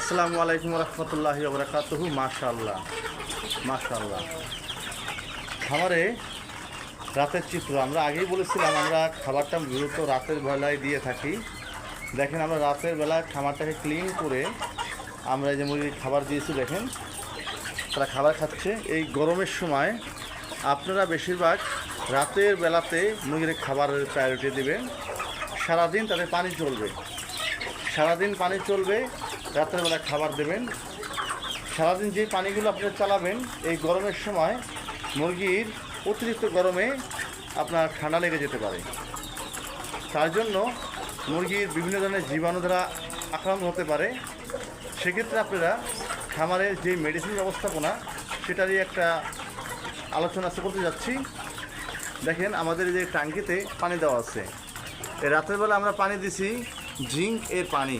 আসসালামু আলাইকুম রহমতুল্লাহ বরকাতহু। মাশাল্লাহ মাশাল্লাহ খাবারে রাতের চিত্র, আমরা আগেই বলেছিলাম আমরা খাবারটা মূলত রাতের বেলায় দিয়ে থাকি। দেখেন আমরা রাতের বেলা খাবারটাকে ক্লিন করে আমরা যে মুরগির খাবার দিয়েছি, দেখেন। তারা খাবার খাচ্ছে। এই গরমের সময় আপনারা বেশিরভাগ রাতের বেলাতে মুরগির খাবারের প্রায়োরিটি দেবেন। সারাদিন তাদের পানি চলবে। সারাদিন পানি চলবে রাতের বেলা খাবার দেবেন। সারাদিন যে পানিগুলো আপনারা চালাবেন, এই গরমের সময় মুরগির অতিরিক্ত গরমে আপনার ঠান্ডা লেগে যেতে পারে। তার জন্য মুরগির বিভিন্ন ধরনের জীবাণু দ্বারা আক্রান্ত হতে পারে। সেক্ষেত্রে আপনারা খামারের যে মেডিসিন ব্যবস্থাপনা, সেটারই একটা আলোচনা করতে যাচ্ছি। দেখেন আমাদের যে ট্যাঙ্কিতে পানি দেওয়া আছে। রাতের বেলা আমরা পানি দিছি জিঙ্ক এর পানি।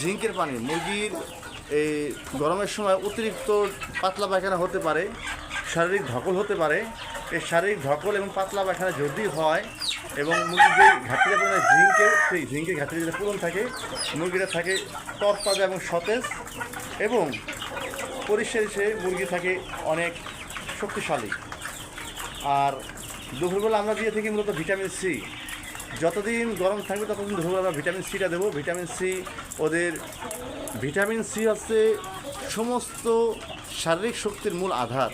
জিঙ্কের পানি, মুরগির এই গরমের সময় অতিরিক্ত পাতলা পায়খানা হতে পারে, শারীরিক ধকল হতে পারে। এই শারীরিক ধকল এবং পাতলা পায়খানা যদি হয় এবং মুরগির যে ঘাটতিটা পরিমাণে জিঙ্কের সেই জিঙ্কের ঘাটতি যেটা পূরণ থাকে, মুরগিটা থাকে তরতাজা এবং সতেজ এবং সে মুরগি থাকে অনেক শক্তিশালী। আর দুপুরবেলা আমরা দিয়ে থাকি মূলত ভিটামিন সি যতদিন গরম থাকবে, ততদিন দুপুরবেলা আমরা ভিটামিন সিটা দেবো। ভিটামিন সি ওদের ভিটামিন সি হচ্ছে সমস্ত শারীরিক শক্তির মূল আধার।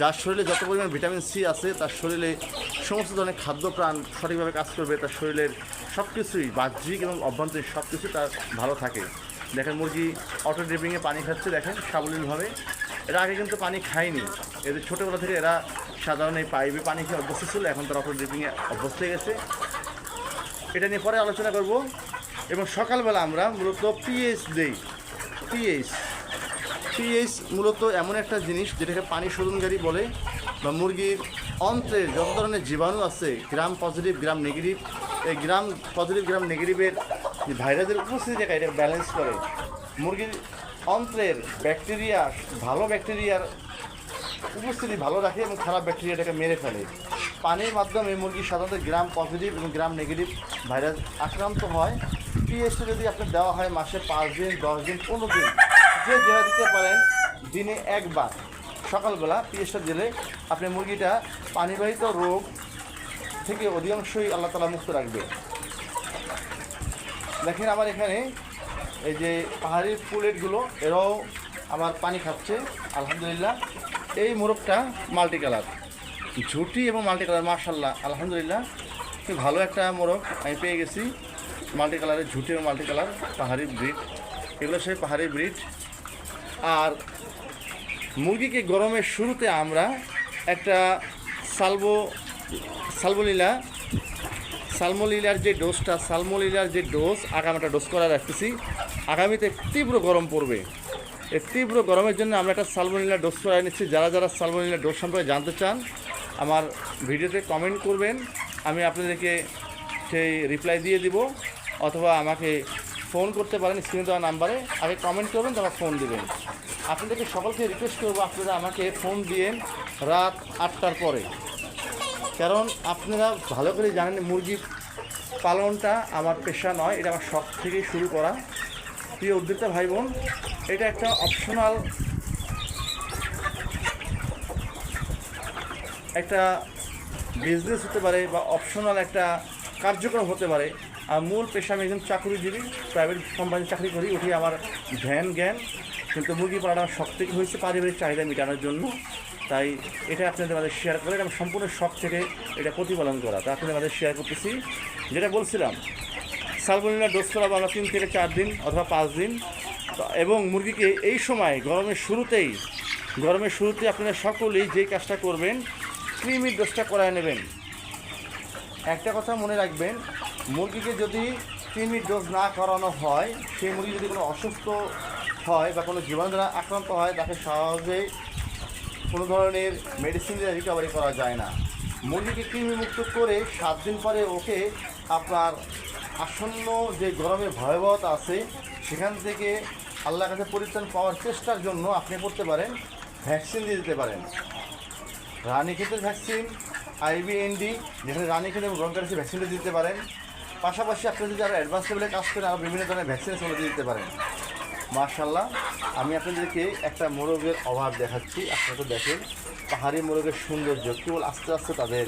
যার শরীরে যত পরিমাণ ভিটামিন সি আছে, তার শরীরে সমস্ত ধরনের খাদ্য প্রাণ সঠিকভাবে কাজ করবে। তার শরীরের সব কিছুই বাহ্যিক এবং অভ্যন্তরীণ সব কিছু তার ভালো থাকে। দেখেন মুরগি অটো ড্রিপিংয়ে পানি খাচ্ছে, দেখেন সাবলীলভাবে। এরা আগে কিন্তু পানি খায়নি। এদের ছোটোবেলা থেকে এরা সাধারণ এই পাইপে পানি খেয়ে অভ্যস্ত ছিল, এখন তারা অটো ড্রিপিংয়ে অভ্যস্ত হয়ে গেছে। এটা নিয়ে পরে আলোচনা করব। এবং সকালবেলা আমরা মূলত পিএইচ দেই। পিএইচ। পিএইচ মূলত এমন একটা জিনিস যেটাকে পানি শোধনকারী বলে বা মুরগির অন্ত্রের যত ধরনের জীবাণু আছে গ্রাম পজিটিভ গ্রাম নেগেটিভ এই গ্রাম পজিটিভ গ্রাম নেগেটিভের ভাইরাসের উপস্থিতি জায়গায় এটা ব্যালেন্স করে। মুরগির অন্ত্রের ব্যাকটেরিয়া ভালো ব্যাকটেরিয়ার উপস্থিতি ভালো রাখে এবং খারাপ ব্যাকটেরিয়াটাকে মেরে ফেলে। পানির মাধ্যমে মুরগি সাধারণত গ্রাম পজিটিভ এবং গ্রাম নেগেটিভ ভাইরাস আক্রান্ত হয়। পিএসটি যদি আপনার দেওয়া হয় মাসে পাঁচ দিন, দশ দিন, পনেরো দিন, যে যেভাবে দিতে পারেন, দিনে একবার। সকালবেলা পিএসটা দিলে আপনি মুরগিটা পানিবাহিত রোগ থেকে অধিকাংশই আল্লাহ তালা মুক্ত রাখবে। দেখেন আমার এখানে এই যে পাহাড়ি ফুলেটগুলো এরাও আমার পানি খাচ্ছে, আলহামদুলিল্লাহ। এই মোরগটা মাল্টি কালার ঝুটি এবং মাল্টি কালার মার্শাল্লাহ আলহামদুলিল্লাহ। খুব ভালো একটা মোরগ আমি পেয়ে গেছি। মাল্টি কালারের ঝুটি এবং মাল্টি কালার, পাহাড়ি ব্রিড। এগুলো সেই পাহাড়ি ব্রিড। আর মুরগিকে গরমের শুরুতে আমরা একটা সালবো সালবোলিলা সালমোলিলার যে ডোজটা সালমোলিলার যে ডোজ আগামীটা ডোজ করা রাখতেছি। আগামীতে তীব্র গরম পড়বে। এই তীব্র গরমের জন্য আমরা একটা সালমোলিলা ডোজ করা নিচ্ছি। যারা যারা সালমোলিলা ডোজ সম্পর্কে জানতে চান আমার ভিডিওতে কমেন্ট করবেন, আমি আপনাদেরকে সেই রিপ্লাই দিয়ে দিব, অথবা আমাকে ফোন করতে পারেন স্ক্রিনে দেওয়া নাম্বারে আগে কমেন্ট করবেন, তারপর ফোন দেবেন। আপনাদেরকে সকলকে রিকোয়েস্ট করব, আপনারা আমাকে ফোন দিয়েন রাত আটটার পরে। কারণ আপনারা ভালো করে জানেন মুরগি পালনটা আমার পেশা নয়, এটা আমার শখ থেকেই শুরু করা। প্রিয় উদ্যোক্তা ভাই বোন, এটা একটা অপশনাল একটা বিজনেস হতে পারে বা অপশনাল একটা কার্যক্রম হতে পারে, আর মূল পেশা আমি একজন চাকরিজীবী প্রাইভেট কোম্পানি চাকরি করি, উঠে আমার ধ্যান জ্ঞান, কিন্তু মুরগি আমার শখ থেকে হয়েছে, পারিবারিক চাহিদা মেটানোর জন্য। তাই এটা আপনাদের মাঝে শেয়ার করে আমি সম্পূর্ণ শখ থেকে এটা প্রতিপালন করা। তা আপনাদের মাঝে শেয়ার করতেছি। যেটা বলছিলাম সালমোনিলা ডোজ করাবো আমরা তিন থেকে চার দিন অথবা পাঁচ দিন। এবং মুরগিকে এই সময় গরমের শুরুতেই, গরমের শুরুতে আপনারা সকলেই যেই কাজটা করবেন ক্রিমির ডোজটা করায় নেবেন। একটা কথা মনে রাখবেন, মুরগিকে যদি কৃমির ডোজ না করানো হয় সেই মুরগি যদি কোনো অসুস্থ হয় বা কোনো জীবাণু দ্বারা আক্রান্ত হয়, তাকে সহজে কোনো ধরনের মেডিসিন দিয়ে রিকভারি করা যায় না। মুরগিকে কৃমিমুক্ত করে সাত দিন পরে ওকে আপনার আসন্ন যে গরমের ভয়াবহতা আছে, সেখান থেকে আল্লাহ কাছে পরিত্রাণ পাওয়ার চেষ্টার জন্য আপনি করতে পারেন ভ্যাকসিন দিয়ে দিতে পারেন। রানীক্ষেতের ভ্যাকসিন আইবিএনডি যেখানে রানীক্ষেত এবং ব্রঙ্কারিসি ভ্যাকসিনটা দিতে পারেন। পাশাপাশি আপনি যদি আরও অ্যাডভান্স লেভেলে কাজ করেন আরও বিভিন্ন ধরনের ভ্যাকসিন চলে দিতে পারেন। মার্শাল্লাহ আমি আপনাদেরকে একটা মোরগের অভাব দেখাচ্ছি। আপনারা তো দেখেন, পাহাড়ি মোরগের সৌন্দর্য, কেবল আস্তে আস্তে তাদের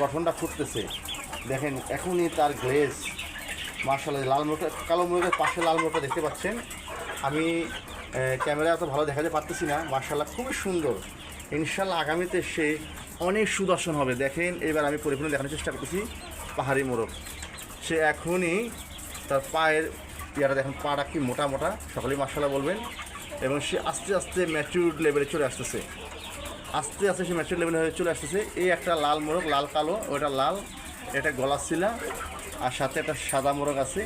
গঠনটা ফুটতেছে। দেখেন, এখনই তার গ্লেজ মার্শাল্লাহ লাল মোরগটা, কালো মোরগের পাশে লাল মোরগটা দেখতে পাচ্ছেন। আমি ক্যামেরা এত ভালো দেখাতে পারতেছি না। মার্শাল্লাহ খুবই সুন্দর। ইনশাল্লাহ আগামীতে সে অনেক সুদর্শন হবে। দেখেন, এবার আমি পরিপূর্ণ দেখানোর চেষ্টা করতেছি পাহাড়ি মোরগ সে এখনই তার পায়ের ইয়ারা দেখেন, পাটা কি মোটা মোটা, সকলেই মার্শাল্লাহ বলবেন। এবং সে আস্তে আস্তে ম্যাচিউর লেভেলে চলে আসতেছে। আস্তে আস্তে সে ম্যাচিউর লেভেলে হয়ে চলে আসতেছে। এই একটা লাল মোরগ লাল কালো ওটা লাল, এটা গলা শিলা, আর সাথে একটা সাদা মোরগ আছে।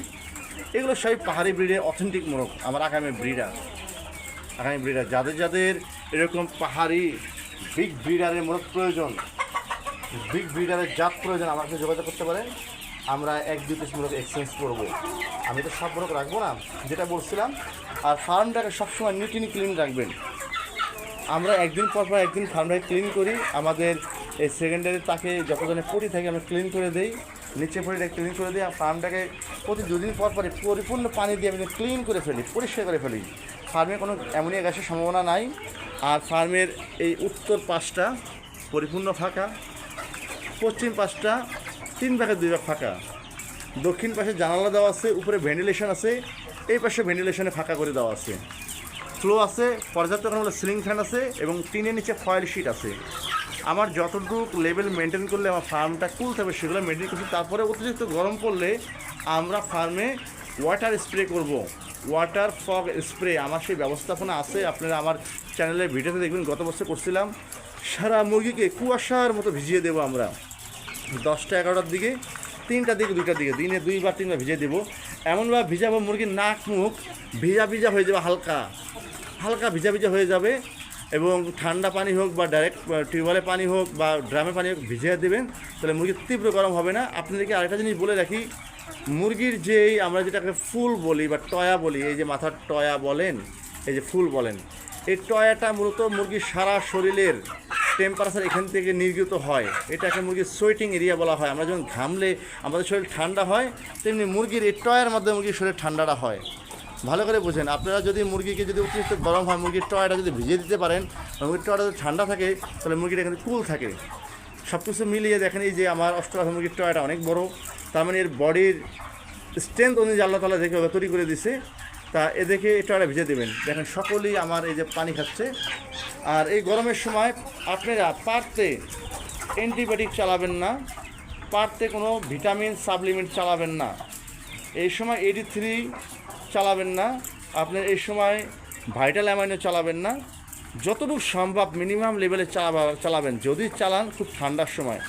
এগুলো সবই পাহাড়ি ব্রিডের অথেন্টিক মোরগ আমার আগামী ব্রিডার আগামী ব্রিডার যাদের যাদের এরকম পাহাড়ি বিগ ব্রিডারের মোরগ প্রয়োজন বিগ ব্রিডারের জাত প্রয়োজন আমাকে যোগাযোগ করতে পারেন। আমরা এক, দুই পিস এক্সচেঞ্জ করব। আমি তো সব মোরগ রাখব না, যেটা বলছিলাম, আর ফার্মটাকে সবসময় নিট ইন ক্লিন রাখবেন। আমরা একদিন পর পর একদিন ফার্মটাকে ক্লিন করি, আমাদের এই সেকেন্ডারি তাকে যতজনে পটি থাকে, আমরা ক্লিন করে দেই। নিচে পটিটা ক্লিন করে আর ফার্মটাকে প্রতি দুদিন পর পরে পরিপূর্ণ পানি দিয়ে আমি ক্লিন করে ফেলি, পরিষ্কার করে ফেলি। ফার্মে কোনো অ্যামোনিয়া গ্যাসের সম্ভাবনা নাই। আর ফার্মের এই উত্তর পাশটা পরিপূর্ণ ফাঁকা, পশ্চিম পাশটা তিন ভাগের দুই ভাগ ফাঁকা। দক্ষিণ পাশে জানালা দেওয়া আছে, উপরে ভেন্টিলেশন আছে, এই পাশে ভেন্টিলেশনে ফাঁকা করে দেওয়া আছে। ফ্লো আছে, পর্যাপ্ত সিলিং ফ্যান আছে এবং টিনের নিচে ফয়েল শিট আছে। আমার যতটুকু লেভেল মেনটেন করলে আমার ফার্মটা কুল থাকবে সেগুলো মেনটেন করছি। তারপরে অতিরিক্ত গরম পড়লে আমরা ফার্মে ওয়াটার স্প্রে করব। ওয়াটার ফগ স্প্রে আমার সেই ব্যবস্থাপনা আছে। আপনারা আমার চ্যানেলের ভিডিওতে দেখবেন, গত বছর করছিলাম। সারা মুরগিকে কুয়াশার মতো ভিজিয়ে দেবো আমরা। দশটা এগারোটার দিকে, তিনটার দিকে, দুইটার দিকে, দিনে দুইবার, তিনবার ভিজিয়ে দেবো। এমনভাবে ভিজাবো মুরগির নাক, মুখ ভিজা ভিজা হয়ে যাবে হালকা। হালকা ভিজা ভিজা হয়ে যাবে। এবং ঠান্ডা পানি হোক বা ডাইরেক্ট টিউবওয়েলে পানি হোক বা ড্রামে পানি হোক ভিজিয়ে দেবেন, তাহলে মুরগি তীব্র গরম হবে না। আপনাদেরকে আরেকটা জিনিস বলে রাখি, মুরগির যেই আমরা যেটাকে ফুল বলি বা টয়া বলি, এই যে মাথার টয়া বলেন, এই যে ফুল বলেন, এই টয়াটা মূলত মুরগির সারা শরীরের টেম্পারেচার এখান থেকে নির্গত হয়। এটাকে মুরগির সোয়েটিং এরিয়া বলা হয়। আমরা যখন ঘামলে আমাদের শরীর ঠান্ডা হয়, তেমনি মুরগির এই টয়ার মাধ্যমে মুরগির শরীর ঠান্ডাটা হয়। ভালো করে বুঝেন। আপনারা যদি মুরগিকে যদি অতিরিক্ত গরম হয়, মুরগির টয়াটা যদি ভিজিয়ে দিতে পারেন মুরগির টয়াটা যদি ঠান্ডা থাকে, তাহলে মুরগিটা এখানে কুল থাকে। সব কিছু মিলিয়ে দেখেন, এই যে আমার অষ্টলাভ মুরগির টয়াটা অনেক বড়, তার মানে এর বডির স্ট্রেংথ অনুযায়ী আল্লাহ তালা দেখে তৈরি করে দিছে। তা এ দেখে এই টয়াটা ভিজে দেবেন। দেখেন, সকলেই আমার এই যে পানি খাচ্ছে। আর এই গরমের সময় আপনারা পারতে অ্যান্টিবায়োটিক চালাবেন না, পারতে কোনো ভিটামিন সাপ্লিমেন্ট চালাবেন না। এই সময় এডি থ্রি চালাবেন না আপনার এই সময় ভাইটাল অ্যামাইনো চালাবেন না। যতটুকু সম্ভব মিনিমাম লেভেলে চালাবা চালাবেন। যদি চালান, খুব ঠান্ডার সময়।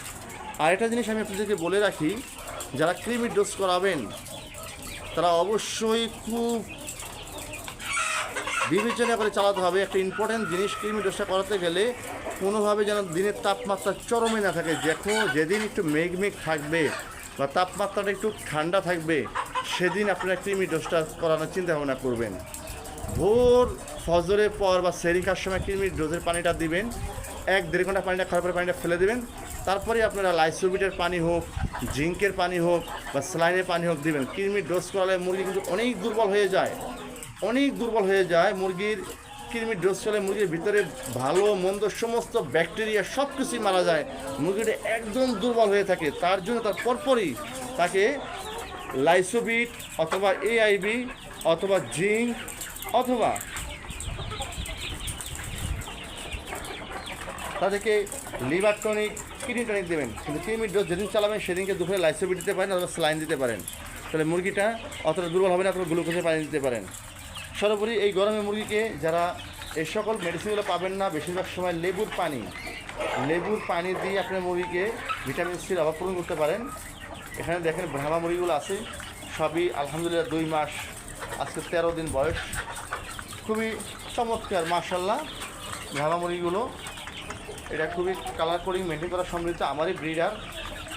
আর একটা জিনিস আমি আপনাদেরকে বলে রাখি, যারা ক্রিমি ডোজ করাবেন, তারা অবশ্যই খুব বিবেচনা করে চালাতে হবে। একটা ইম্পর্টেন্ট জিনিস ক্রিমি ডোজটা করাতে গেলে কোনোভাবে যেন দিনের তাপমাত্রা চরমে না থাকে। দেখো যেদিন একটু মেঘ মেঘ থাকবে বা তাপমাত্রাটা একটু ঠান্ডা থাকবে সেদিন আপনারা ক্রিমি ডোজটা করানোর চিন্তা ভাবনা করবেন। ভোর ফজরের পর বা সেরিকার সময় ক্রিমি ডোজের পানিটা দিবেন। এক দেড় ঘণ্টা পানিটা খাওয়ার পরে পানিটা ফেলে দেবেন। তারপরে আপনারা লাইসোবিটের পানি হোক, জিঙ্কের পানি হোক বা স্লাইনের পানি হোক দিবেন। কৃমির ডোজ করালে মুরগি কিন্তু অনেক দুর্বল হয়ে যায়। অনেক দুর্বল হয়ে যায় মুরগির, কৃমির ডোজ চলে মুরগির ভিতরে ভালো, মন্দ সমস্ত ব্যাকটেরিয়া সব কিছুই মারা যায়। মুরগিটা একদম দুর্বল হয়ে থাকে। তার জন্য তার পরপরই তাকে লাইসোবিট অথবা এআইবি অথবা জিঙ্ক অথবা তাদেরকে লিভার টনিক, কিডনি টনিক দেবেন। কিন্তু কৃমির ডোজ যেদিন চালাবেন, সেদিনকে দুপুরে লাইসোবিট দিতে পারেন অথবা স্লাইন দিতে পারেন। তাহলে মুরগিটা অতটা দুর্বল হবে না, অথবা গ্লুকোজের পানি দিতে পারেন। সর্বোপরি এই গরমে মুরগিকে যারা এই সকল মেডিসিনগুলো পাবেন না, বেশিরভাগ সময় লেবুর পানি। লেবুর পানি দিয়ে আপনার মুরগিকে ভিটামিন সির অভাব পূরণ করতে পারেন। এখানে দেখেন ভ্রামা মুরগিগুলো আছে। সবই আলহামদুলিল্লাহ দুই মাস, আজকে তেরো দিন বয়স। খুবই চমৎকার মার্শাল্লাহ ভ্রামা মুরগিগুলো, এটা খুবই কালার কোডিং মেনটেন করা সমৃদ্ধ, আমারই ব্রিডার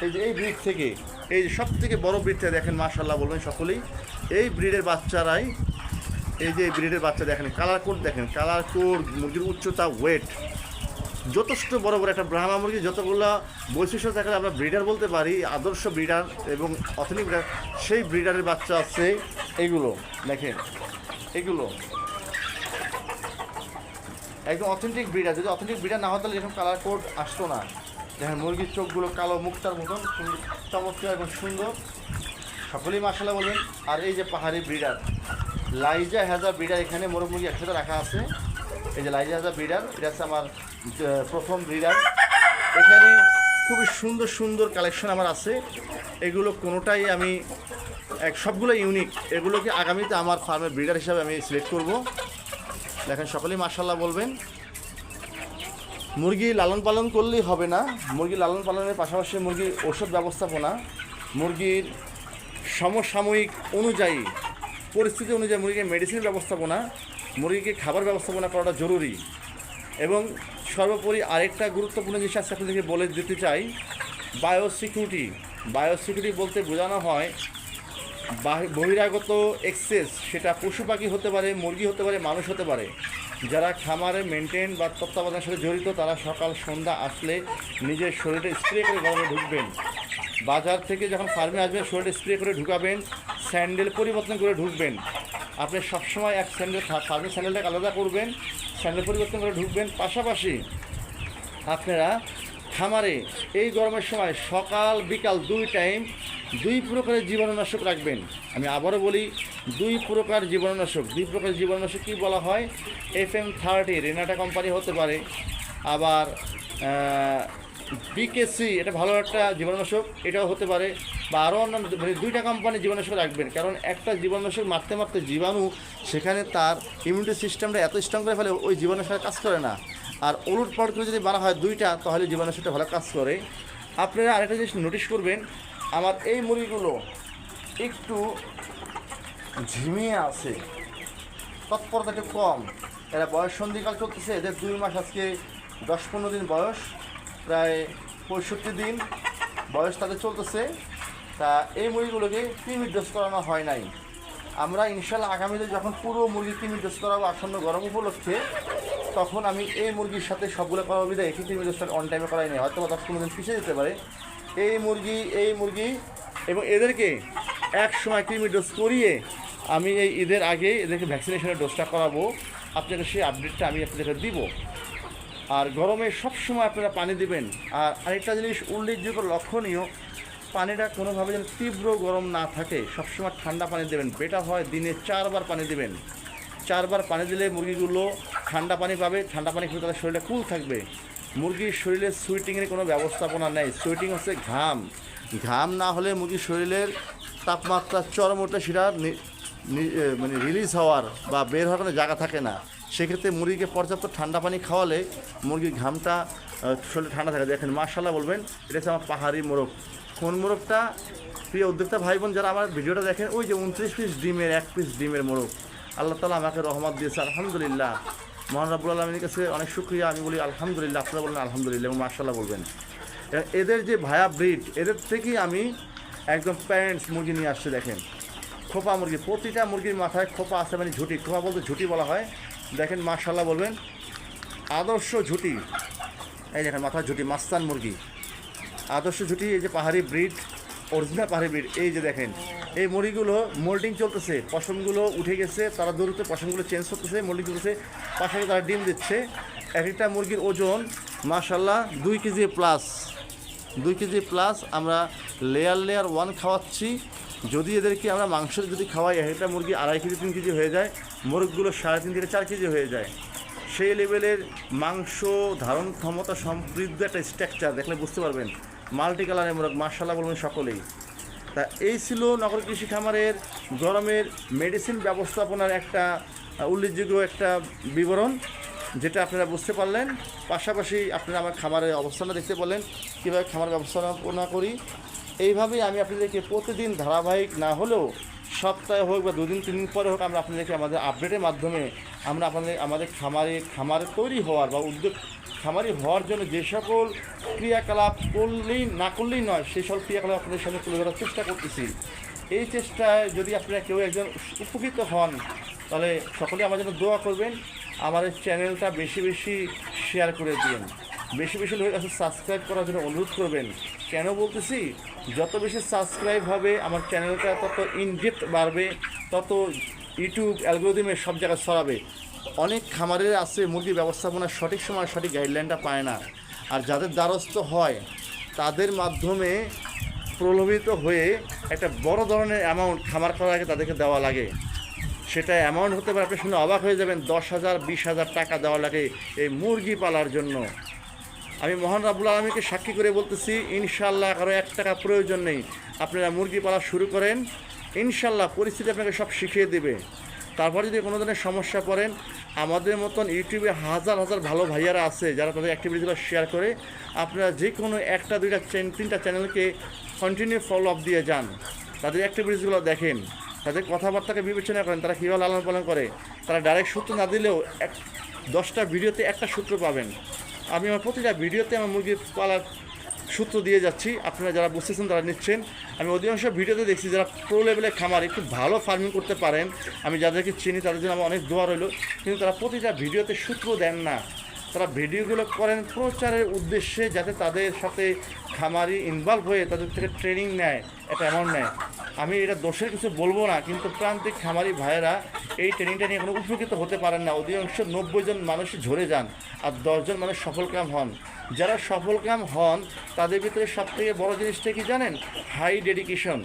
এই যে এই ব্রিড থেকে, এই যে সব থেকে বড় ব্রিডটা দেখেন মার্শাল্লাহ বলবেন সকলেই। এই ব্রিডের বাচ্চারাই, এই যে ব্রিডের বাচ্চা দেখেন কালার কোড দেখেন কালার কোড মুরগির উচ্চতা ওয়েট যথেষ্ট বড় বড় একটা ব্রাহ্মা মুরগি, যতগুলো বৈশিষ্ট্য থাকলে আমরা ব্রিডার বলতে পারি, আদর্শ ব্রিডার এবং অথেনিক ব্রিডার সেই ব্রিডারের বাচ্চা আছে এইগুলো দেখেন, এগুলো। একদম অথেন্টিক ব্রিডার যদি অথেন্টিক ব্রিডার না হতো তাহলে এরকম কালার কোড আসতো না। দেখেন, মুরগির চোখগুলো কালো মুক্তার মতন চমৎকার এবং সুন্দর। সকলেই মাসালা বলবেন আর এই যে পাহাড়ি ব্রিডার লাইজা হ্যাজা ব্রিডার এখানে মোরগ মুরগি একসাথে রাখা আছে। এই যে লাইজা হ্যাজা ব্রিডার এটা হচ্ছে আমার প্রথম ব্রিডার। এখানে খুবই সুন্দর সুন্দর কালেকশন আমার আছে। এগুলো কোনোটাই আমি, এক, সবগুলো ইউনিক। এগুলোকে আগামীতে আমার ফার্মের ব্রিডার হিসাবে আমি সিলেক্ট করব। দেখেন, সকলেই মার্শাল্লাহ বলবেন। মুরগি লালন পালন করলেই হবে না। মুরগি লালন পালনের পাশাপাশি মুরগির ওষুধ ব্যবস্থাপনা। মুরগির সমসাময়িক অনুযায়ী, পরিস্থিতি অনুযায়ী মুরগির মেডিসিন ব্যবস্থাপনা। মুরগিকে খাবার ব্যবস্থাপনা করাটা জরুরি। এবং সর্বোপরি আরেকটা গুরুত্বপূর্ণ জিনিস আজকে আপনাদেরকে বলে দিতে চাই বায়োসিকিউরিটি বায়োসিকিউরিটি বলতে বোঝানো হয়, বাহি- বহিরাগত এক্সেস সেটা পশু পাখি হতে পারে, মুরগি হতে পারে, মানুষ হতে পারে। যারা খামারে মেনটেন বা তত্ত্বাবধানের সাথে জড়িত, তারা সকাল, সন্ধ্যা আসলে নিজের শরীরে স্প্রে করে গরমে ঢুকবেন। বাজার থেকে যখন ফার্মে আসবেন, শরীরে স্প্রে করে ঢুকাবেন স্যান্ডেল পরিবর্তন করে ঢুকবেন। আপনি সবসময় এক স্যান্ডেল ফার্মের স্যান্ডেলটাকে আলাদা করবেন, স্যান্ডেল পরিবর্তন করে ঢুকবেন। পাশাপাশি আপনারা খামারে এই গরমের সময় সকাল, বিকাল দুই টাইম দুই প্রকারের জীবাণুনাশক রাখবেন। আমি আবারও বলি, দুই প্রকার জীবাণুনাশক। দুই প্রকার জীবাণুনাশক কী বলা হয়? F M thirty Renata company হতে পারে। আবার বিকেসি এটা ভালো একটা জীবাণুনাশক এটাও হতে পারে। বা আরও অন্যান্য মানে দুইটা কোম্পানির জীবাণুনাশক রাখবেন। কারণ একটা জীবাণুনাশক মারতে মারতে জীবাণু, সেখানে তার ইমিউনিটি সিস্টেমটা এত স্ট্রং করে ফেলে, ওই জীবাণুনাশক কাজ করে না। আর উলট পালট করে যদি মারা হয় দুইটা, তাহলে জীবাণুনাশকটা ভালো কাজ করে। আপনারা আরেকটা জিনিস নোটিশ করবেন, আমার এই মুরগিগুলো একটু ঝিমিয়ে আছে। তৎপরতা একটু কম। এরা বয়স সন্ধিকাল চলতেছে, এদের দুই মাস আজকে দশ পনেরো দিন বয়স। প্রায় পঁয়ষট্টি দিন বয়স তাদের চলতেছে, তা এই মুরগিগুলোকে কৃমির ডোজ করানো হয় নাই। আমরা ইনশাল্লাহ আগামীতে যখন পুরো মুরগি কৃমির ডোজ করাবো আসন্ন গরম উপলক্ষে, তখন আমি এই মুরগির সাথে সবগুলো করাবো বিদায় একই কৃমির ডোজটা অন টাইমে করাই নেই, হয়তো দশ পনেরো দিন পিছিয়ে যেতে পারে। এই মুরগি এই মুরগি এবং এদেরকে এক সময় কৃমির ডোজ করিয়ে আমি এই ঈদের আগে এদেরকে ভ্যাকসিনেশনের ডোজটা করাবো। আপনাকে সেই আপডেটটা আমি আপনাদেরকে দিব। আর গরমে সব সময় আপনারা পানি দিবেন। আর আরেকটা জিনিস উল্লেখযোগ্য লক্ষণীয়, পানিটা কোনোভাবে যেন তীব্র গরম না থাকে, সবসময় ঠান্ডা পানি দেবেন। বেটা হয় দিনে চারবার পানি দেবেন। চারবার পানি দিলে মুরগিগুলো ঠান্ডা পানি পাবে, ঠান্ডা পানি খেলে তাদের শরীরটা কুল থাকবে। মুরগির শরীরে সুইটিংয়ের কোনো ব্যবস্থাপনা নেই। সুইটিং হচ্ছে ঘাম। ঘাম না হলে মুরগির শরীরের তাপমাত্রা চরম ওঠে সেটা মানে রিলিজ হওয়ার বা বের হওয়ার কোনো জায়গা থাকে না। সেক্ষেত্রে মুরগিকে পর্যাপ্ত ঠান্ডা পানি খাওয়ালে মুরগির ঘামটা শরীরে ঠান্ডা থাকে। দেখেন মার্শাল্লাহ বলবেন, এটা হচ্ছে আমার পাহাড়ি মোরগ। কোন মোরগটা? প্রিয় উদ্যোক্তা ভাই বোন যারা আমার ভিডিওটা দেখেন, ওই যে উনত্রিশ পিস ডিমের, এক পিস ডিমের মোরগ। আল্লাহ তালা আমাকে রহমত দিয়েছে, আলহামদুলিল্লাহ। মহান রাবুল আলমীর কাছে অনেক শুক্রিয়া। আমি বলি, আলহামদুলিল্লাহ। আপনারা বললেন আলহামদুলিল্লাহ এবং মার্শাল্লাহ বলবেন। এদের যে ভায়া ব্রিড, এদের থেকেই আমি একদম প্যারেন্টস মুরগি নিয়ে আসছে, দেখেন। খোপা মুরগি, প্রতিটা মুরগির মাথায় খোপা আছে মানে ঝুটি। খোপা বলতে ঝুটি বলা হয়। দেখেন মার্শাল্লাহ বলবেন, আদর্শ ঝুটি। এই দেখেন মাথায় ঝুটি, মাস্তান মুরগি। আদর্শ ঝুটি, এই যে পাহাড়ি ব্রিড অরিজিনাল পাহাড়ি ব্রিড, এই যে দেখেন, এই মুরগিগুলো মোল্ডিং চলতেছে, পশমগুলো উঠে গেছে, তারা দ্রুত পশমগুলো চেঞ্জ করতেছে মোল্ডিং চলতেছে পাশাপাশি তারা ডিম দিচ্ছে। এক একটা মুরগির ওজন মাশাল্লাহ দুই কেজি প্লাস দুই কেজি প্লাস আমরা লেয়ার লেয়ার ওয়ান খাওয়াচ্ছি। যদি এদেরকে আমরা মাংস যদি খাওয়াই, এক একটা মুরগি আড়াই কেজি, তিন কেজি হয়ে যায়, মোরগগুলো সাড়ে তিন থেকে চার কেজি হয়ে যায়। সেই লেভেলের মাংস ধারণ ক্ষমতা সমৃদ্ধ একটা স্ট্রাকচার দেখলে বুঝতে পারবেন মাল্টি কালারের মোরগ মার্শাল্লাহ বলবেন সকলেই। তা এই ছিল নগর কৃষি খামারের গরমের মেডিসিন ব্যবস্থাপনার একটা উল্লেখযোগ্য একটা বিবরণ, যেটা আপনারা বুঝতে পারলেন। পাশাপাশি আপনারা আমার খামারের অবস্থানটা দেখতে পারলেন, কীভাবে খামার ব্যবস্থাপনা করি এইভাবেই আমি আপনাদেরকে প্রতিদিন ধারাবাহিক না হলেও সপ্তাহে হোক বা দুদিন, তিন দিন পরে হোক আমরা আপনাদেরকে আমাদের আপডেটের মাধ্যমে আমরা আপনাদের, আমাদের খামারে খামারে তৈরি হওয়ার বা উদ্যোগ, খামারি হওয়ার জন্য যে সকল ক্রিয়াকলাপ করলেই, না করলেই নয় সেই সকল ক্রিয়াকলাপ আপনাদের সামনে তুলে ধরার চেষ্টা করতেছি। এই চেষ্টায় যদি আপনারা কেউ একজন উপকৃত হন, তাহলে সকলে আমার জন্য দোয়া করবেন। আমাদের চ্যানেলটা বেশি বেশি শেয়ার করে দিন বেশি বেশি লোকের কাছে সাবস্ক্রাইব করার জন্য অনুরোধ করবেন। কেন বলতেছি? যত বেশি সাবস্ক্রাইব হবে, আমার চ্যানেলটা তত ইনডেপ্থ বাড়বে, তত ইউটিউব অ্যালগোরিদমে সব জায়গায় ছড়াবে। অনেক খামারের আছে, মুরগি ব্যবস্থাপনার সঠিক সময় সঠিক গাইডলাইনটা পায় না। আর যাদের দ্বারস্থ হয়, তাদের মাধ্যমে প্রলোভিত হয়ে একটা বড় ধরনের অ্যামাউন্ট খামার করার আগে তাদেরকে দেওয়া লাগে। সেটা অ্যামাউন্ট হতে পারে, আপনি শুনে অবাক হয়ে যাবেন, দশ হাজার, বিশ হাজার টাকা দেওয়া লাগে এই মুরগি পালার জন্য। আমি মহান রাবুল আলমীকে সাক্ষী করে বলতেছি ইনশাল্লাহ কারও এক টাকা প্রয়োজন নেই। আপনারা মুরগি পালা শুরু করেন ইনশাল্লাহ পরিস্থিতি আপনাকে সব শিখিয়ে দেবে। তারপর যদি কোনো ধরনের সমস্যা পড়েন, আমাদের মতন ইউটিউবে হাজার হাজার ভালো ভাইয়ারা আছে, যারা তাদের অ্যাক্টিভিটিগুলো শেয়ার করে, আপনারা যে কোনো একটা, দুইটা তিনটা চ্যানেলকে কন্টিনিউ ফলো আপ দিয়ে যান। তাদের অ্যাক্টিভিটিসগুলো দেখেন। তাদের কথাবার্তাকে বিবেচনা করেন, তারা কীভাবে লালন পালন করে। তারা ডাইরেক্ট সূত্র না দিলেও এক, দশটা ভিডিওতে একটা সূত্র পাবেন। আমি আমার প্রতিটা ভিডিওতে আমার মুরগি পালার সূত্র দিয়ে যাচ্ছি। আপনারা যারা বুঝতেছেন তারা নিচ্ছেন। আমি অধিকাংশ ভিডিওতে দেখছি যারা প্রো লেভেলের খামার একটু ভালো ফার্মিং করতে পারেন। আমি যাদেরকে চিনি তাদের জন্য আমার অনেক দোয়া রইল। কিন্তু তারা প্রতিটা ভিডিওতে সূত্র দেন না। তারা ভিডিওগুলো করেন প্রচারের উদ্দেশ্যে যাতে তাদের সাথে খামারি ইনভলভ হয়ে তাদের থেকে ট্রেনিং নেয়। একটা অ্যামাউন্ট নেয় আমি এটা দোষের কিছু বলব না, কিন্তু প্রান্তিক খামারি ভাইয়েরা এই ট্রেনিংটা নিয়ে কোনো উপকৃত হতে পারেন না। অধিকাংশ নব্বই জন মানুষ ঝরে যান আর দশজন মানুষ সফলকাম হন। যারা সফলকাম হন, তাদের ভিতরে সবথেকে বড়ো জিনিসটা কি জানেন? হাই ডেডিকেশন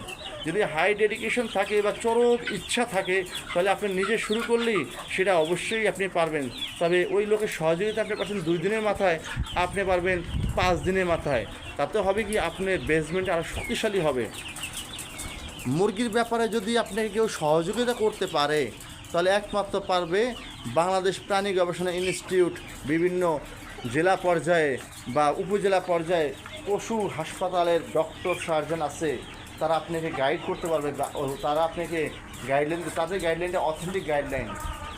যদি হাই ডেডিকেশন থাকে বা চরম ইচ্ছা থাকে, তাহলে আপনি নিজে শুরু করলেই সেটা অবশ্যই আপনি পারবেন। তবে ওই লোকের সহযোগিতা আপনি পাচ্ছেন দুই দিনের মাথায়, আপনি পারবেন পাঁচ দিনের মাথায়। তাতে হবে কি, আপনার বেসমেন্ট আরও শক্তিশালী হবে। মুরগির ব্যাপারে যদি আপনাকে কেউ সহযোগিতা করতে পারে, তাহলে একমাত্র পারবে বাংলাদেশ প্রাণী গবেষণা ইনস্টিটিউট, বিভিন্ন জেলা পর্যায়ে বা উপজেলা পর্যায়ে পশু হাসপাতালের ডক্টর, সার্জন আছে। তারা আপনাকে গাইড করতে পারবে তারা আপনাকে গাইডলাইন তাদের গাইডলাইনটা অথেন্টিক গাইডলাইন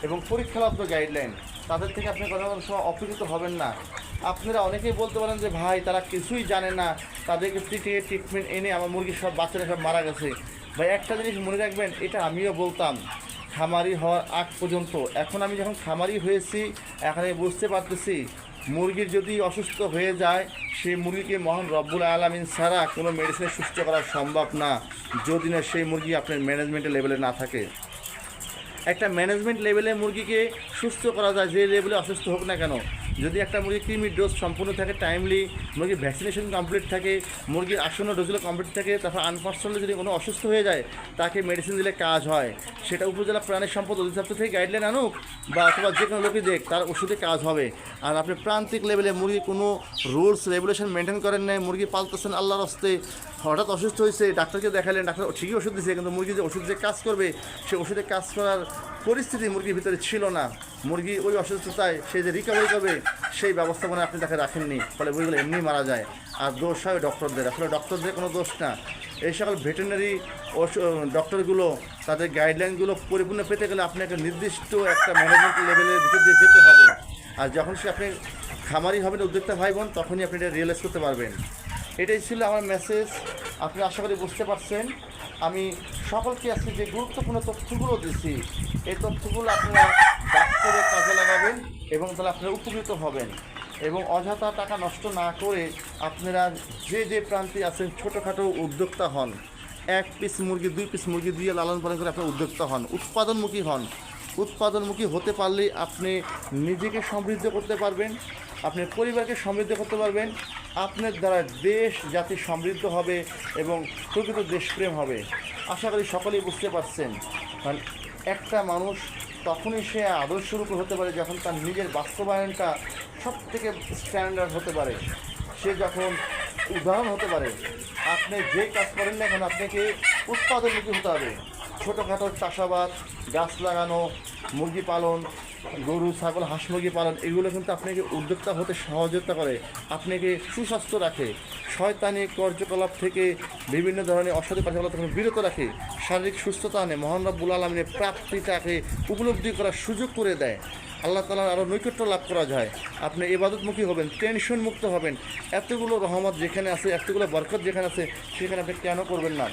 এবং পরীক্ষালব্ধ গাইডলাইন তাদের থেকে আপনি কোনো সময় অপকৃত হবেন না। আপনারা অনেকেই বলতে পারেন যে, ভাই, তারা কিছুই জানে না। তাদেরকে ট্রিটে ট্রিটমেন্ট এনে আমার মুরগির সব, বাচ্চারা সব মারা গেছে। ভাই, একটা জিনিস মনে রাখবেন, এটা আমিও বলতাম, খামারি হওয়ার আগ পর্যন্ত। এখন আমি যখন খামারি হয়েছি, এখন আমি বুঝতে পারতেছি মুরগির যদি অসুস্থ হয়ে যায়, সেই মুরগিকে মহান রব্বুল আলমিন ছাড়া কোনো মেডিসিনে সুস্থ করা সম্ভব না, যদি না সেই মুরগি আপনার ম্যানেজমেন্টের লেভেলে না থাকে। একটা ম্যানেজমেন্ট লেভেলে মুরগিকে সুস্থ করা যায়, যে লেভেলে অসুস্থ হোক না কেন যদি একটা মুরগি কৃমির ডোজ সম্পূর্ণ থাকে টাইমলি মুরগির ভ্যাকসিনেশন কমপ্লিট থাকে, মুরগির আসন্ন ডোজগুলো কমপ্লিট থাকে, তারপর আনপার্সনালি যদি কোনো অসুস্থ হয়ে যায়, তাকে মেডিসিন দিলে কাজ হয়। সেটা উপজেলা প্রাণী সম্পদ অধিদপ্তর থেকে গাইডলাইন আনুক বা অথবা যে কোনো লোকই দেখ, তার ওষুধে কাজ হবে। আর আপনি প্রান্তিক লেভেলে মুরগি কোনো রুলস রেগুলেশন মেনটেন করেন নাই, মুরগি পালতেছেন আল্লাহর হস্তে, হঠাৎ অসুস্থ হয়েছে ডাক্তারকে দেখালেন, ডাক্তার ঠিকই ওষুধ দিয়েছে কিন্তু মুরগি যে ওষুধ যে কাজ করবে, সে ওষুধে কাজ করার পরিস্থিতি মুরগির ভিতরে ছিল না। মুরগি ওই অসুস্থতায় সে যে রিকভারি করবে, সেই ব্যবস্থাপনা আপনি তাকে রাখেননি। ফলে মুরগিগুলো এমনি মারা যায়। আর দোষ হয় ডক্টরদের। আসলে ডক্টরদের কোনো দোষ না। এই সকল ভেটেরিনারি ডক্টরগুলো, তাদের গাইডলাইনগুলো পরিপূর্ণ পেতে গেলে আপনাকে নির্দিষ্ট একটা ম্যানেজমেন্ট লেভেলের ভিতর দিয়ে যেতে হবে। আর যখন সে আপনি খামারি হবেন, উদ্যোক্তা ভাই বোন, তখনই আপনি এটা রিয়েলাইজ করতে পারবেন। এটাই ছিল আমার মেসেজ আপনি আশা করি বুঝতে পারছেন। আমি সকলকে আজকে যে গুরুত্বপূর্ণ তথ্যগুলো দিচ্ছি এই তথ্যগুলো আপনারা বাস্তবে কাজে লাগাবেন এবং তাহলে আপনারা উপকৃত হবেন। এবং অযথা টাকা নষ্ট না করে আপনারা যে যে প্রান্তে আছেন, ছোটোখাটো উদ্যোক্তা হন। এক পিস মুরগি, দুই পিস মুরগি দিয়ে লালন পালন করে আপনার উদ্যোক্তা হন, উৎপাদনমুখী হন। উৎপাদনমুখী হতে পারলেই আপনি নিজেকে সমৃদ্ধ করতে পারবেন। আপনি পরিবারকে সমৃদ্ধ করতে পারবেন। আপনার দ্বারা দেশ, জাতি সমৃদ্ধ হবে এবং প্রকৃত দেশপ্রেম হবে। আশা করি সকলেই বুঝতে পারছেন। কারণ একটা মানুষ তখনই সে আদর্শরূপে হতে পারে যখন তার নিজের বাস্তবায়নটা সব থেকে স্ট্যান্ডার্ড হতে পারে। সে যখন উদাহরণ হতে পারে, আপনি যে কাজ করেন না এখন আপনাকে উৎপাদনমুখী হতে হবে। ছোটোখাটো চাষাবাদ, গাছ লাগানো, মুরগি পালন গরু, ছাগল হাঁস মুরগি পালন, এগুলো কিন্তু আপনাকে উদ্যোক্তা হতে সহযোগিতা করে। আপনাকে সুস্বাস্থ্য রাখে। শয়তানি কার্যকলাপ থেকে বিভিন্ন ধরনের অসাধু কার্যকলাপ থেকে বিরত রাখে। শারীরিক সুস্থতা আনে। মহান রব্বুল আলমিনের প্রাপ্তিটাকে উপলব্ধি করার সুযোগ করে দেয়। আল্লাহ তালার আরও নৈকট্য লাভ করা যায়। আপনি এবাদতমুখী হবেন, টেনশন মুক্ত হবেন। এতগুলো রহমত যেখানে আছে, এতগুলো বরকত যেখানে আছে, সেখানে আপনি কেন করবেন না?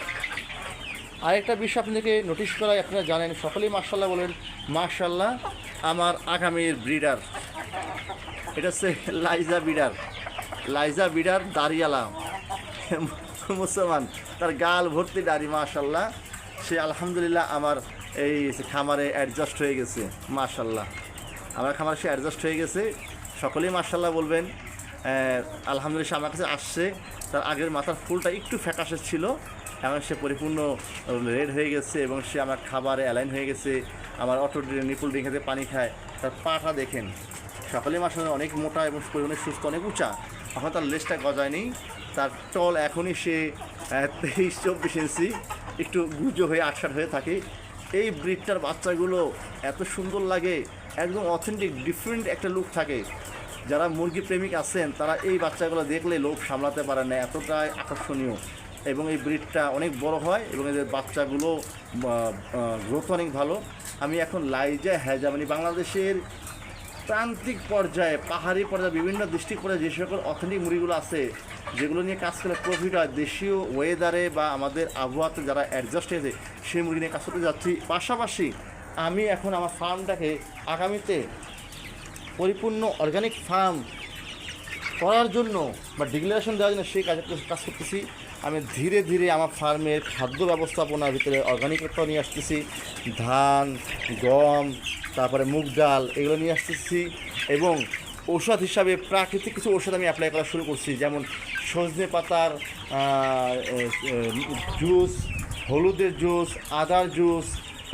আরেকটা বিষয় আপনাদেরকে নোটিশ করায় আপনারা জানেন, সকলেই মার্শাল্লাহ বলেন মার্শাল্লাহ আমার আগামীর ব্রিডার এটা হচ্ছে লাইজা বিডার লাইজা বিডার দাঁড়িয়ালা। মুসলমান, তার গাল ভর্তি দাড়ি মাশাল্লাহ সে আলহামদুলিল্লাহ আমার এই খামারে অ্যাডজাস্ট হয়ে গেছে মাশাল্লাহ আমার খামারে সে অ্যাডজাস্ট হয়ে গেছে। সকলেই মাশাল্লাহ বলবেন আলহামদুলিল্লাহ আমার কাছে আসছে। তার আগের মাথার ফুলটা একটু ফ্যাকাশে ছিল। এখন সে পরিপূর্ণ রেড হয়ে গেছে এবং সে আমার খাবারে অ্যালাইন হয়ে গেছে। আমার অটো নিপুল ড্রিঙ্কেতে পানি খায়। তার পাটা দেখেন। সকলেই মাসাল্লাহ অনেক মোটা এবং পরিমাণে সুস্থ, অনেক উঁচা। এখন তার লেজটা গজায়নি। তার টল এখনই সে তেইশ, চব্বিশ ইঞ্চি একটু গুজো হয়ে, আটসাট হয়ে থাকে। এই ব্রিডটার বাচ্চাগুলো এত সুন্দর লাগে। একদম অথেন্টিক ডিফারেন্ট একটা লুক থাকে। যারা মুরগি প্রেমিক আছেন, তারা এই বাচ্চাগুলো দেখলে লোভ সামলাতে পারে না। এতটাই আকর্ষণীয়। এবং এই ব্রিডটা অনেক বড় হয় এবং এদের বাচ্চাগুলো গ্রোথ অনেক ভালো। আমি এখন লাইজা হ্যাজা মানে বাংলাদেশের প্রান্তিক পর্যায়ে, পাহাড়ি পর্যায়ে, বিভিন্ন ডিস্ট্রিক্ট পর্যায়ে যে সকল অথেন্টিক মুরগিগুলো আছে, যেগুলো নিয়ে কাজ করলে প্রফিট হয়, দেশীয় ওয়েদারে বা আমাদের আবহাওয়াতে যারা অ্যাডজাস্ট হয়েছে, সেই মুরগি নিয়ে কাজ করতে যাচ্ছি। পাশাপাশি আমি এখন আমার ফার্মটাকে আগামীতে পরিপূর্ণ অর্গানিক ফার্ম করার জন্য বা ডিক্লারেশন দেওয়ার জন্য সেই কাজ কাজ করতেছি। আমি ধীরে ধীরে আমার ফার্মের খাদ্য ব্যবস্থাপনার ভিতরে অর্গানিকতা নিয়ে আসতেছি। ধান, গম, তারপরে মুগ ডাল, এগুলো নিয়ে আসতেছি এবং ঔষধ হিসাবে প্রাকৃতিক কিছু ঔষধ আমি অ্যাপ্লাই করা শুরু করছি। যেমন সজনে পাতার জুস হলুদের জুস আদার জুস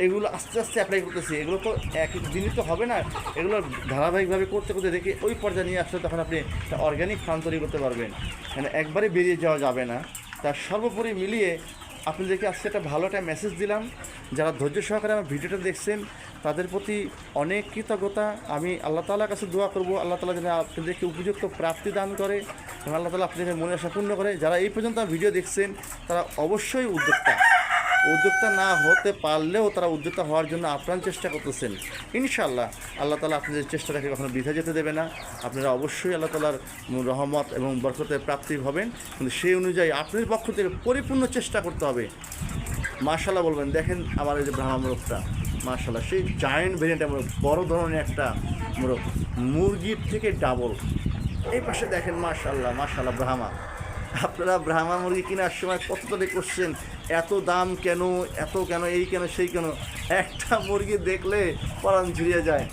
এগুলো আস্তে আস্তে অ্যাপ্লাই করতেছি। এগুলো তো এক দিনই তো হবে না। এগুলো ধারাবাহিকভাবে করতে করতে দেখে ওই পর্যায়ে নিয়ে আসলে তখন আপনি একটা অর্গ্যানিক ফার্ম তৈরি করতে পারবেন। মানে একবারে বেরিয়ে যাওয়া যাবে না। তার সর্বোপরি মিলিয়ে আপনাদেরকে আজকে একটা ভালো একটা মেসেজ দিলাম। যারা ধৈর্য সহকারে আমার ভিডিওটা দেখছেন, তাদের প্রতি অনেক কৃতজ্ঞতা। আমি আল্লাহ তালার কাছে দোয়া করব। আল্লাহ তালা যেন আপনাদেরকে উপযুক্ত প্রাপ্তি দান করে এবং আল্লাহ তালা আপনাদের মনে আশা পূর্ণ করে। যারা এই পর্যন্ত ভিডিও দেখছেন, তারা অবশ্যই উদ্যোক্তা। উদ্যোক্তা না হতে পারলেও তারা উদ্যোক্তা হওয়ার জন্য আপ্রাণ চেষ্টা করতেছেন। ইনশাআল্লাহ, আল্লাহ তালা আপনাদের চেষ্টাটাকে কখনো বৃথা যেতে দেবে না। আপনারা অবশ্যই আল্লাহ তালার রহমত এবং বরকতের প্রাপ্তি হবেন। কিন্তু সেই অনুযায়ী আপনাদের পক্ষ থেকে পরিপূর্ণ চেষ্টা করতে হবে। মার্শাল্লাহ বলবেন, দেখেন আমার এই যে ব্রাহ্মা মোরগটা। মার্শাল্লাহ সেই জায়েন্ট ভেরিয়েন্ট মোরগ বড় ধরনের একটা মোরগ। মুরগির থেকে ডাবল এই পাশে দেখেন মার্শাল্লাহ মার্শাল্লাহ ব্রাহ্মা। আপনারা ব্রাহ্মা মুরগি কেনার সময় কতটা করছেন? এত দাম কেন, এত কেন, এই কেন, সেই কেন? একটা মুরগি দেখলে পরান ঝুরিয়ে যায়।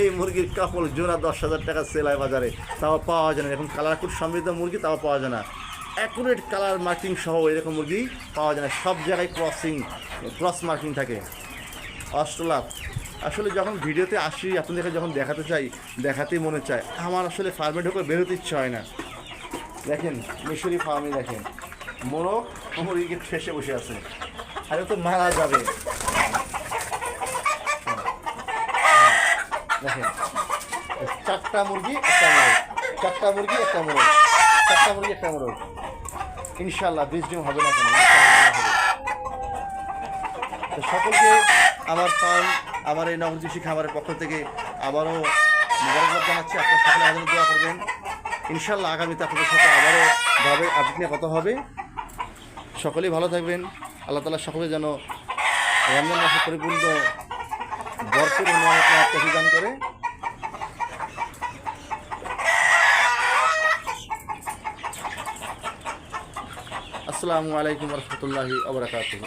এই মুরগির কাপড় জোড়া দশ হাজার টাকা সেলাই বাজারে, তাও পাওয়া যায় না। এখন কালার খুব সমৃদ্ধ মুরগি, তাও পাওয়া যায় না। অ্যাকুরেট কালার মার্কিং সহ এরকম মুরগি পাওয়া যায় না। সব জায়গায় ক্রসিং ক্রস মার্কিং থাকে। অষ্টলাভ। আসলে যখন ভিডিওতে আসি, আপনাদেরকে যখন দেখাতে চাই, দেখাতেই মনে চায়। আমার আসলে ফার্মে ঢোকে বেরোতে ইচ্ছা হয় না। দেখেন, মিশরি ফার্মে দেখেন। মোরগ মুরগিকে ঠেসে বসে আছে। আরে তো মারা যাবে। দেখেন, চারটা মুরগি, একটা মোরগ চারটা মুরগি, একটা মোরগ চারটা মুরগি, একটা মোরগ ইনশাল্লাহ বিশ ডিম হবে না কেন। তো সকলকে আমার ফার্ম আমার এই নবজ্যোশী খামারের পক্ষ থেকে আবারও মোবারকবাদ জানাচ্ছি। আপনার সকলে আমাদের দোয়া করবেন। ইনশাল্লাহ আগামীতে আপনাদের সাথে আবারও ভাবে আপনি কথা হবে। সকলেই ভালো থাকবেন। আল্লাহ তালা সকলে যেন রমজান মাসে পরিপূর্ণ বরফের প্রতিদান করে। আসসালামু আলাইকুম রহমতুল্লাহি আবরাকাতুহ